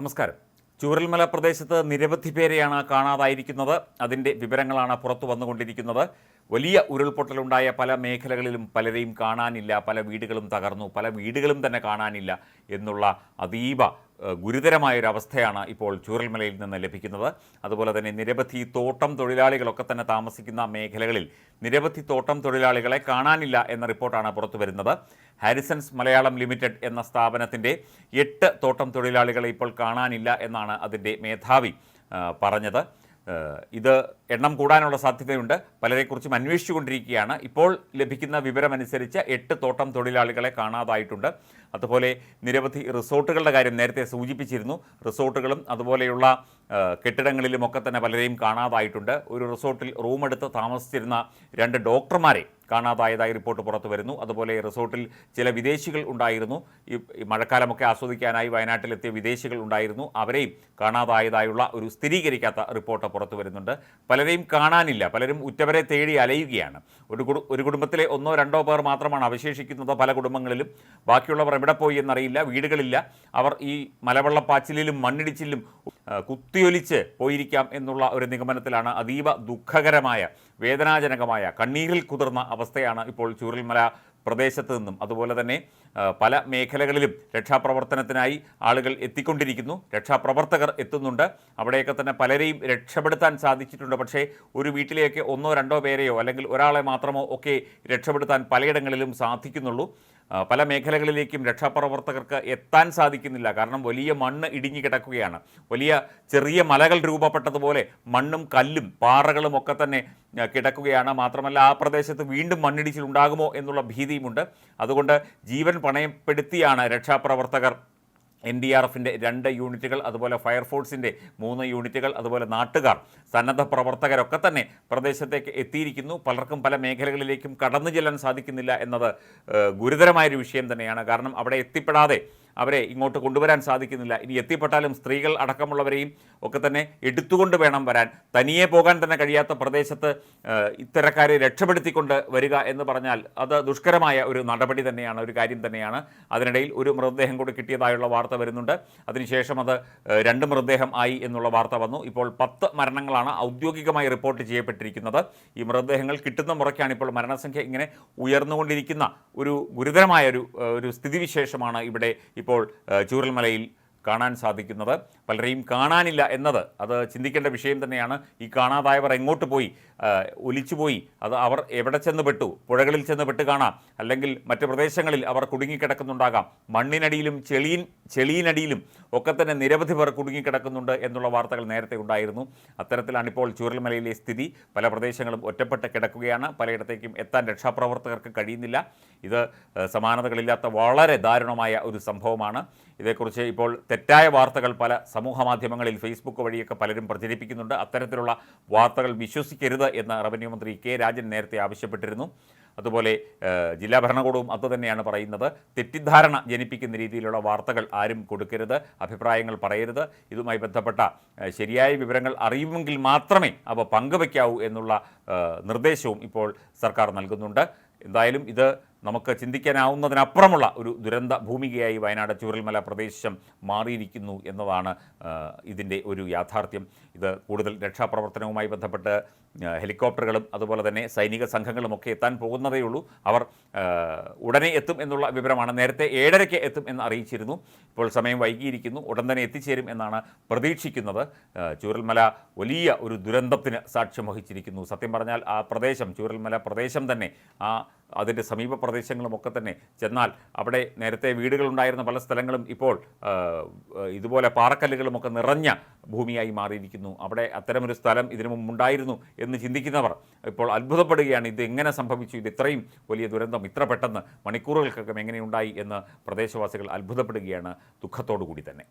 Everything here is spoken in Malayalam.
നമസ്കാരം. ചൂരൽമല പ്രദേശത്ത് നിരവധി പേരെയാണ് കാണാതായിരിക്കുന്നത്. അതിന്റെ വിവരങ്ങളാണ് പുറത്തു വന്നുകൊണ്ടിരിക്കുന്നത്. വലിയ ഉരുൾപൊട്ടലുണ്ടായ പല മേഖലകളിലും പലരെയും കാണാനില്ല. പല വീടുകളും തകർന്നു. പല വീടുകളും തന്നെ കാണാനില്ല എന്നുള്ള അതീവ ഗുരുതരമായൊരവസ്ഥയാണ് ഇപ്പോൾ ചൂരൽമലയിൽ നിന്ന് ലഭിക്കുന്നത്. അതുപോലെ തന്നെ നിരവധി തോട്ടം തൊഴിലാളികളൊക്കെ തന്നെ താമസിക്കുന്ന മേഖലകളിൽ നിരവധി തോട്ടം തൊഴിലാളികളെ കാണാനില്ല എന്ന റിപ്പോർട്ടാണ് പുറത്തു വരുന്നത്. ഹാരിസൺസ് മലയാളം ലിമിറ്റഡ് എന്ന സ്ഥാപനത്തിന്റെ എട്ട് തോട്ടം തൊഴിലാളികളെ ഇപ്പോൾ കാണാനില്ല എന്നാണ് അതിന്റെ മേധാവി പറഞ്ഞത്. ഇത് എണ്ണം കൂടാനുള്ള സാധ്യതയുണ്ട്. പലരെക്കുറിച്ചും അന്വേഷിച്ചുകൊണ്ടിരിക്കുകയാണ്. ഇപ്പോൾ ലഭിക്കുന്ന വിവരമനുസരിച്ച് എട്ട് തോട്ടം തൊഴിലാളികളെ കാണാതായിട്ടുണ്ട്. അതുപോലെ നിരവധി റിസോർട്ടുകളുടെ കാര്യം നേരത്തെ സൂചിപ്പിച്ചിരുന്നു. റിസോർട്ടുകളും അതുപോലെയുള്ള കെട്ടിടങ്ങളിലുമൊക്കെ തന്നെ പലരെയും കാണാതായിട്ടുണ്ട്. ഒരു റിസോർട്ടിൽ റൂമെടുത്ത് താമസിച്ചിരുന്ന രണ്ട് ഡോക്ടർമാരെ കാണാതായതായി റിപ്പോർട്ട് പുറത്തു വരുന്നു. അതുപോലെ റിസോർട്ടിൽ ചില വിദേശികൾ ഉണ്ടായിരുന്നു. ഈ മഴക്കാലമൊക്കെ ആസ്വദിക്കാനായി വയനാട്ടിലെത്തിയ വിദേശികൾ ഉണ്ടായിരുന്നു. അവരെയും കാണാതായതായുള്ള ഒരു സ്ഥിരീകരിക്കാത്ത റിപ്പോർട്ട് പുറത്തു വരുന്നുണ്ട്. പലരെയും കാണാനില്ല. പലരും ഉറ്റവരെ തേടി അലയുകയാണ്. ഒരു ഒരു കുടുംബത്തിലെ ഒന്നോ രണ്ടോ പേർ മാത്രമാണ് അവശേഷിക്കുന്നത് പല കുടുംബങ്ങളിലും. ബാക്കിയുള്ളവർ എവിടെ പോയി എന്നറിയില്ല വീടുകളില്ല. അവർ ഈ മലവെള്ളപ്പാച്ചിലും മണ്ണിടിച്ചിലും കുത്തിയൊലിച്ച് പോയിരിക്കാം എന്നുള്ള ഒരു നിഗമനത്തിലാണ് അതീവ ദുഃഖകരമായ വേദനാജനകമായ കണ്ണീരിൽ കുതിർന്ന അവസ്ഥയാണ് ഇപ്പോൾ ചൂരൽമല പ്രദേശത്ത് നിന്നും. അതുപോലെ തന്നെ പല മേഖലകളിലും രക്ഷാപ്രവർത്തനത്തിനായി ആളുകൾ എത്തിക്കൊണ്ടിരിക്കുന്നു. രക്ഷാപ്രവർത്തകർ എത്തുന്നുണ്ട്. അവിടെയൊക്കെ തന്നെ പലരെയും രക്ഷപ്പെടുത്താൻ സാധിച്ചിട്ടുണ്ട്. പക്ഷേ ഒരു വീട്ടിലേക്ക് ഒന്നോ രണ്ടോ പേരെയോ അല്ലെങ്കിൽ ഒരാളെ മാത്രമോ ഒക്കെ രക്ഷപ്പെടുത്താൻ പലയിടങ്ങളിലും സാധിക്കുന്നുള്ളൂ. പല മേഖലകളിലേക്കും രക്ഷാപ്രവർത്തകർക്ക് എത്താൻ സാധിക്കുന്നില്ല. കാരണം വലിയ മണ്ണ് ഇടിഞ്ഞു കിടക്കുകയാണ്. വലിയ ചെറിയ മലകൾ രൂപപ്പെട്ടതുപോലെ മണ്ണും കല്ലും പാറകളും ഒക്കെ തന്നെ കിടക്കുകയാണ്. മാത്രമല്ല ആ പ്രദേശത്ത് വീണ്ടും മണ്ണിടിച്ചിലുണ്ടാകുമോ എന്നുള്ള ഭീതിയുമുണ്ട്. അതുകൊണ്ട് ജീവൻ പണയപ്പെടുത്തിയാണ് രക്ഷാപ്രവർത്തകർ എൻ ഡി ആർ എഫിന്റെ രണ്ട് യൂണിറ്റുകൾ അതുപോലെ ഫയർഫോഴ്സിന്റെ മൂന്ന് യൂണിറ്റുകൾ അതുപോലെ നാട്ടുകാർ സന്നദ്ധ പ്രവർത്തകരൊക്കെ തന്നെ പ്രദേശത്തേക്ക് എത്തിയിരിക്കുന്നു. പലർക്കും പല മേഖലകളിലേക്കും കടന്നു ചെല്ലാൻ സാധിക്കുന്നില്ല എന്നത് ഗുരുതരമായൊരു വിഷയം തന്നെയാണ്. കാരണം അവിടെ എത്തിപ്പെടാതെ അവരെ ഇങ്ങോട്ട് കൊണ്ടുവരാൻ സാധിക്കുന്നില്ല. ഇനി എത്തിപ്പെട്ടാലും സ്ത്രീകൾ അടക്കമുള്ളവരെയും ഒക്കെ തന്നെ എടുത്തുകൊണ്ട് വേണം വരാൻ. തനിയെ പോകാൻ തന്നെ കഴിയാത്ത പ്രദേശത്ത് ഇത്തരക്കാരെ രക്ഷപ്പെടുത്തിക്കൊണ്ട് വരിക എന്ന് പറഞ്ഞാൽ അത് ദുഷ്കരമായ ഒരു നടപടി തന്നെയാണ് ഒരു കാര്യം തന്നെയാണ്. അതിനിടയിൽ ഒരു മൃതദേഹം കൂടി കിട്ടിയതായുള്ള വാർത്ത വരുന്നുണ്ട്. അതിനുശേഷം അത് രണ്ട് മൃതദേഹം ആയി എന്നുള്ള വാർത്ത വന്നു. ഇപ്പോൾ പത്ത് മരണങ്ങളാണ് ഔദ്യോഗികമായി റിപ്പോർട്ട് ചെയ്യപ്പെട്ടിരിക്കുന്നത്. ഈ മൃതദേഹങ്ങൾ കിട്ടുന്ന മുറയ്ക്കാണ് ഇപ്പോൾ മരണസംഖ്യ ഇങ്ങനെ ഉയർന്നുകൊണ്ടിരിക്കുന്ന ഒരു ഗുരുതരമായ ഒരു ഒരു സ്ഥിതിവിശേഷമാണ് ഇവിടെ ഇപ്പോൾ ചൂരൽമലയിൽ കാണാൻ സാധിക്കുന്നത്. പലരെയും കാണാനില്ല എന്നത് അത് ചിന്തിക്കേണ്ട വിഷയം തന്നെയാണ്. ഈ കാണാതായവർ എങ്ങോട്ട് പോയി? ഒലിച്ചുപോയി. അത് അവർ എവിടെ ചെന്ന് പെട്ടു പുഴകളിൽ ചെന്ന് പെട്ട് കാണാം. അല്ലെങ്കിൽ മറ്റ് പ്രദേശങ്ങളിൽ അവർ കുടുങ്ങിക്കിടക്കുന്നുണ്ടാകാം. മണ്ണിനടിയിലും ചെളിയിൻ ചെളിയിനടിയിലും ഒക്കെ തന്നെ നിരവധി പേർ കുടുങ്ങിക്കിടക്കുന്നുണ്ട് എന്നുള്ള വാർത്തകൾ നേരത്തെ ഉണ്ടായിരുന്നു. അത്തരത്തിലാണ് ഇപ്പോൾ ചൂരൽമലയിലെ സ്ഥിതി. പല പ്രദേശങ്ങളും ഒറ്റപ്പെട്ട് കിടക്കുകയാണ്. പലയിടത്തേക്കും എത്താൻ രക്ഷാപ്രവർത്തകർക്ക് കഴിയുന്നില്ല. ഇത് സമാനതകളില്ലാത്ത വളരെ ദാരുണമായ ഒരു സംഭവമാണ്. ഇതേക്കുറിച്ച് ഇപ്പോൾ തെറ്റായ വാർത്തകൾ പല സമൂഹ മാധ്യമങ്ങളിൽ ഫേസ്ബുക്ക് വഴിയൊക്കെ പലരും പ്രചരിപ്പിക്കുന്നുണ്ട്. അത്തരത്തിലുള്ള വാർത്തകൾ വിശ്വസിക്കരുത് എന്ന് റവന്യൂ മന്ത്രി കെ രാജൻ നേരത്തെ ആവശ്യപ്പെട്ടിരുന്നു. അതുപോലെ ജില്ലാ ഭരണകൂടവും അതുതന്നെയാണ് പറയുന്നത്. തെറ്റിദ്ധാരണ ജനിപ്പിക്കുന്ന രീതിയിലുള്ള വാർത്തകൾ ആരും കൊടുക്കരുത് അഭിപ്രായങ്ങൾ പറയരുത്. ഇതുമായി ബന്ധപ്പെട്ട ശരിയായ വിവരങ്ങൾ അറിയുമെങ്കിൽ മാത്രമേ അവ പങ്കുവയ്ക്കാവൂ എന്നുള്ള നിർദ്ദേശവും ഇപ്പോൾ സർക്കാർ നൽകുന്നുണ്ട്. എന്തായാലും ഇത് നമുക്ക് ചിന്തിക്കാനാവുന്നതിനപ്പുറമുള്ള ഒരു ദുരന്ത ഭൂമികയായി വയനാട് ചൂരൽമല പ്രദേശം മാറിയിരിക്കുന്നു എന്നതാണ് ഇതിന്റെ ഒരു യാഥാർത്ഥ്യം. ഇത് കൂടുതൽ രക്ഷാപ്രവർത്തനവുമായി ബന്ധപ്പെട്ട് ഹെലികോപ്റ്ററുകളും അതുപോലെ തന്നെ സൈനിക സംഘങ്ങളും ഒക്കെ എത്താൻ പോകുന്നതേ ഉള്ളൂ. അവർ ഉടനെ എത്തും എന്നുള്ള വിവരമാണ് നേരത്തെ ഏഴരയ്ക്ക് എത്തും എന്ന് അറിയിച്ചിരുന്നു. ഇപ്പോൾ സമയം വൈകിയിരിക്കുന്നു. ഉടൻ തന്നെ എത്തിച്ചേരും എന്നാണ് പ്രതീക്ഷിക്കുന്നത്. ചൂരൽമല വലിയ ഒരു ദുരന്തത്തിന് സാക്ഷ്യം വഹിച്ചിരിക്കുന്നു. സത്യം പറഞ്ഞാൽ ആ പ്രദേശം ചൂരൽമല പ്രദേശം തന്നെ ആ അതിന്റെ സമീപ പ്രദേശങ്ങളുമൊക്കെ തന്നെ ചെന്നാൽ അവിടെ നേരത്തെ വീടുകളുണ്ടായിരുന്ന പല സ്ഥലങ്ങളും ഇപ്പോൾ ഇതുപോലെ പാറക്കല്ലുകളുമൊക്കെ നിറഞ്ഞ ഭൂമിയായി മാറിയിരിക്കുന്നു. അവിടെ അത്തരമൊരു സ്ഥലം ഇതിനു മുമ്പുണ്ടായിരുന്നു എന്ന് ചിന്തിക്കുന്നവർ ഇപ്പോൾ അത്ഭുതപ്പെടുകയാണ്. ഇത് എങ്ങനെ സംഭവിച്ചു? ഇത് ഇത്രയും വലിയ ദുരന്തം ഇത്ര പെട്ടെന്ന് മണിക്കൂറുകൾക്കകം എങ്ങനെയുണ്ടായി എന്ന് പ്രദേശവാസികൾ അത്ഭുതപ്പെടുകയാണ്. ദുഃഖത്തോടു കൂടി തന്നെ.